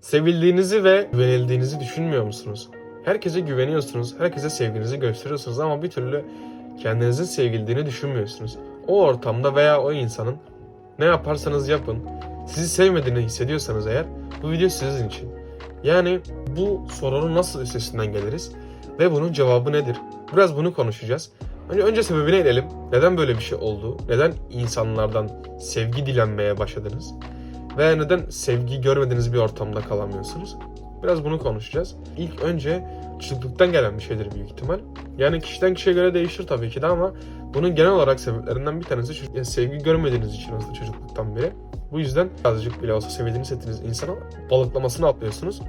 Sevildiğinizi ve güvenildiğinizi düşünmüyor musunuz? Herkese güveniyorsunuz, herkese sevginizi gösteriyorsunuz ama bir türlü kendinizin sevildiğini düşünmüyorsunuz. O ortamda veya o insanın ne yaparsanız yapın, sizi sevmediğini hissediyorsanız eğer bu video sizin için. Yani bu sorunun nasıl üstesinden geliriz ve bunun cevabı nedir? Biraz bunu konuşacağız. Önce, önce sebebine inelim. Neden böyle bir şey oldu? Neden insanlardan sevgi dilenmeye başladınız? Ve neden sevgi görmediğiniz bir ortamda kalamıyorsunuz? Biraz bunu konuşacağız. İlk önce çocukluktan gelen bir şeydir büyük ihtimal. Yani kişiden kişiye göre değişir tabii ki de ama bunun genel olarak sebeplerinden bir tanesi yani sevgi görmediğiniz için aslında çocukluktan beri. Bu yüzden azıcık bile olsa sevdiğiniz hissettiğiniz insana balıklamasını atlıyorsunuz.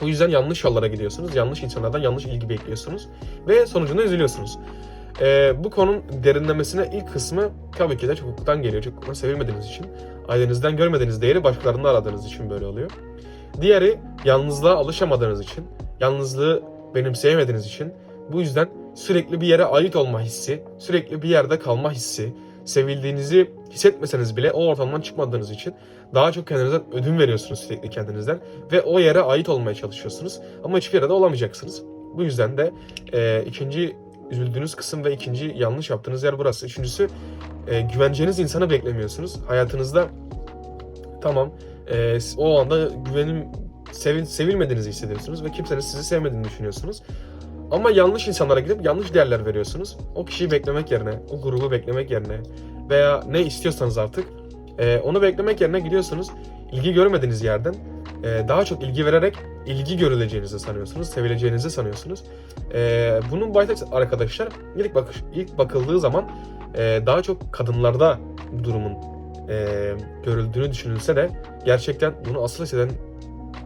Bu yüzden yanlış yollara gidiyorsunuz. Yanlış insanlardan yanlış ilgi bekliyorsunuz. Ve sonucunda üzülüyorsunuz. Ee, bu konunun derinlemesine ilk kısmı tabii ki de çocukluktan geliyor. Çocukluktan sevilmediğiniz için. Ailenizden görmediğiniz değeri başkalarında aradığınız için böyle oluyor. Diğeri yalnızlığa alışamadığınız için. Yalnızlığı benimseyemediğiniz için. Bu yüzden sürekli bir yere ait olma hissi, sürekli bir yerde kalma hissi, sevildiğinizi hissetmeseniz bile o ortamdan çıkmadığınız için daha çok kendinizden ödün veriyorsunuz sürekli kendinizden ve o yere ait olmaya çalışıyorsunuz ama hiçbir yere de olamayacaksınız. Bu yüzden de e, ikinci üzüldüğünüz kısım ve ikinci yanlış yaptığınız yer burası. Üçüncüsü e, güveneceğiniz insanı beklemiyorsunuz. Hayatınızda tamam e, o anda güvenim sevin, sevilmediğinizi hissediyorsunuz ve kimsenin sizi sevmediğini düşünüyorsunuz. Ama yanlış insanlara gidip yanlış değerler veriyorsunuz. O kişiyi beklemek yerine, o grubu beklemek yerine veya ne istiyorsanız artık e, onu beklemek yerine gidiyorsunuz. ilgi görmediğiniz yerden e, daha çok ilgi vererek ilgi görüleceğinizi sanıyorsunuz, sevileceğinizi sanıyorsunuz. E, bunun başta arkadaşlar ilk bakış ilk bakıldığı zaman e, daha çok kadınlarda bu durumun e, görüldüğünü düşünülse de gerçekten bunu asıl hisseden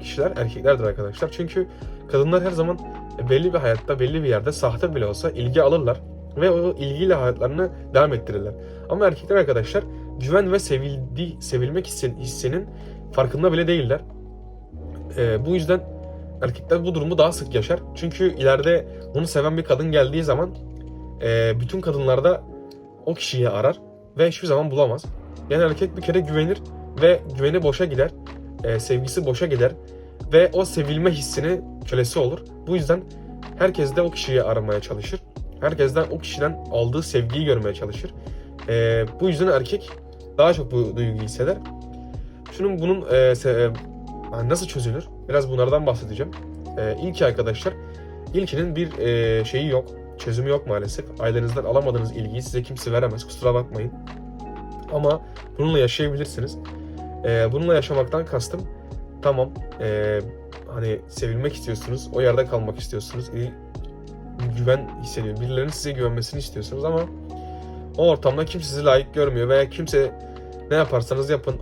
kişiler erkeklerdir arkadaşlar. Çünkü kadınlar her zaman belli bir hayatta, belli bir yerde sahte bile olsa ilgi alırlar ve o ilgiyle hayatlarını devam ettirirler. Ama erkekler arkadaşlar güven ve sevildi, sevilmek hissen- hissinin farkında bile değiller. Ee, bu yüzden erkekler bu durumu daha sık yaşar. Çünkü ileride onu seven bir kadın geldiği zaman e, bütün kadınlarda o kişiyi arar ve hiçbir zaman bulamaz. Yani erkek bir kere güvenir ve güveni boşa gider, e, sevgisi boşa gider ve o sevilme hissini kölesi olur. Bu yüzden herkes de o kişiyi aramaya çalışır. Herkesten o kişiden aldığı sevgiyi görmeye çalışır. E, bu yüzden erkek daha çok bu duyguyu hisseder. Şunun bunun e, se- e, nasıl çözülür? Biraz bunlardan bahsedeceğim. E, ilki arkadaşlar, ilkinin bir e, şeyi yok, çözümü yok maalesef. Ailenizden alamadığınız ilgiyi size kimse veremez, kusura bakmayın. Ama bununla yaşayabilirsiniz. E, bununla yaşamaktan kastım, tamam, e, hani sevilmek istiyorsunuz, o yerde kalmak istiyorsunuz, güven hissediyor, birilerinin size güvenmesini istiyorsunuz ama o ortamda kimse sizi layık görmüyor veya kimse ne yaparsanız yapın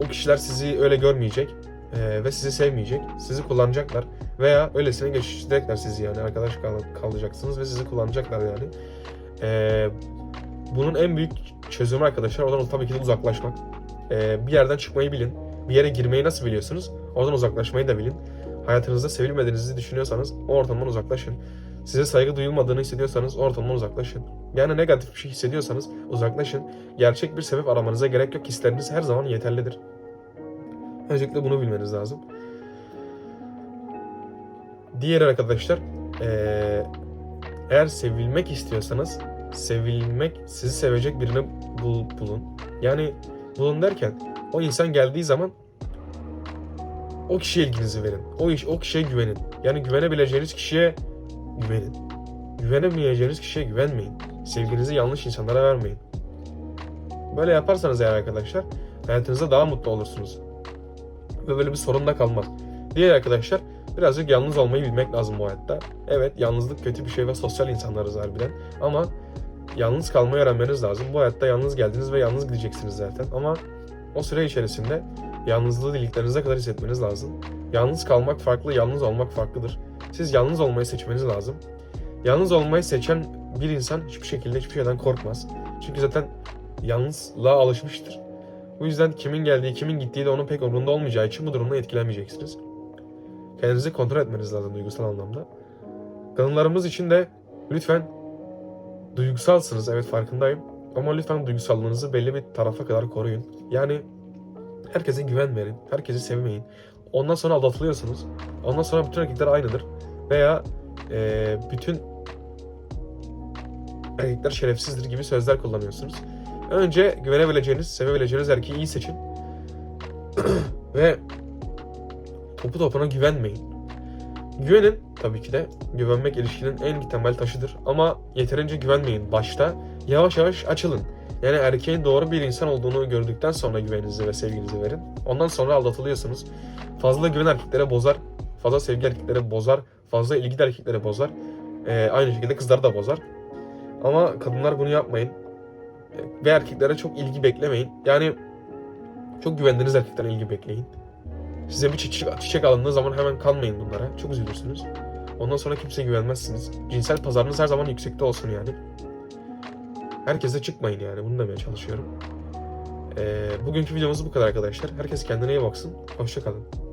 o kişiler sizi öyle görmeyecek e, ve sizi sevmeyecek. Sizi kullanacaklar veya öylesine geçiştirecekler sizi yani arkadaş kal- kalacaksınız ve sizi kullanacaklar yani. E, bunun en büyük çözümü arkadaşlar oradan tabii ki de uzaklaşmak. E, bir yerden çıkmayı bilin. Bir yere girmeyi nasıl biliyorsunuz? Oradan uzaklaşmayı da bilin. Hayatınızda sevilmediğinizi düşünüyorsanız o ortamdan uzaklaşın. Size saygı duyulmadığını hissediyorsanız ortamdan uzaklaşın. Yani negatif bir şey hissediyorsanız uzaklaşın. Gerçek bir sebep aramanıza gerek yok. Hisleriniz her zaman yeterlidir. Öncelikle bunu bilmeniz lazım. Diğer arkadaşlar, eğer sevilmek istiyorsanız, sevilmek, sizi sevecek birini bul, bulun. Yani bulun derken, o insan geldiği zaman o kişiye ilginizi verin. O iş, o kişiye güvenin. Yani güvenebileceğiniz kişiye güvenin. Güvenemeyeceğiniz kişiye güvenmeyin. Sevginizi yanlış insanlara vermeyin. Böyle yaparsanız eğer arkadaşlar hayatınızda daha mutlu olursunuz. Ve böyle bir sorun da kalmaz. Diğer arkadaşlar birazcık yalnız olmayı bilmek lazım bu hayatta. Evet yalnızlık kötü bir şey ve sosyal insanlarız harbiden. Ama yalnız kalmayı öğrenmeniz lazım. Bu hayatta yalnız geldiniz ve yalnız gideceksiniz zaten. Ama o süre içerisinde yalnızlığı diliklerinize kadar hissetmeniz lazım. Yalnız kalmak farklı, yalnız olmak farklıdır. Siz yalnız olmayı seçmeniz lazım. Yalnız olmayı seçen bir insan hiçbir şekilde hiçbir şeyden korkmaz. Çünkü zaten yalnızlığa alışmıştır. Bu yüzden kimin geldiği, kimin gittiği de onun pek umurunda olmayacağı için bu durumda etkilenmeyeceksiniz. Kendinizi kontrol etmeniz lazım duygusal anlamda. Kadınlarımız için de lütfen duygusalsınız evet farkındayım. Ama lütfen duygusallığınızı belli bir tarafa kadar koruyun. Yani herkese güven verin, herkesi sevmeyin. Ondan sonra aldatılıyorsunuz. Ondan sonra bütün erkekler aynıdır. Veya e, bütün erkekler şerefsizdir gibi sözler kullanıyorsunuz. Önce güvenebileceğiniz, sevebileceğiniz erkeği iyi seçin. Ve topu topuna güvenmeyin. Güvenin tabii ki de. Güvenmek ilişkinin en temel taşıdır. Ama yeterince güvenmeyin başta. Yavaş yavaş açılın. Yani erkeğin doğru bir insan olduğunu gördükten sonra güveninizi ve sevginizi verin. Ondan sonra aldatılıyorsunuz. Fazla güven erkeklere bozar. Fazla sevgi erkeklere bozar. Fazla ilgi erkeklere bozar. Ee, aynı şekilde kızları da bozar. Ama kadınlar bunu yapmayın. Ve erkeklere çok ilgi beklemeyin. Yani çok güvendiğiniz erkekten ilgi bekleyin. Size bir çiçek, çiçek alındığı zaman hemen kanmayın bunlara. Çok üzülürsünüz. Ondan sonra kimseye güvenmezsiniz. Cinsel pazarınız her zaman yüksekte olsun yani. Herkese çıkmayın yani. Bunu demeye çalışıyorum. Ee, bugünkü videomuz bu kadar arkadaşlar. Herkes kendine iyi baksın. Hoşçakalın.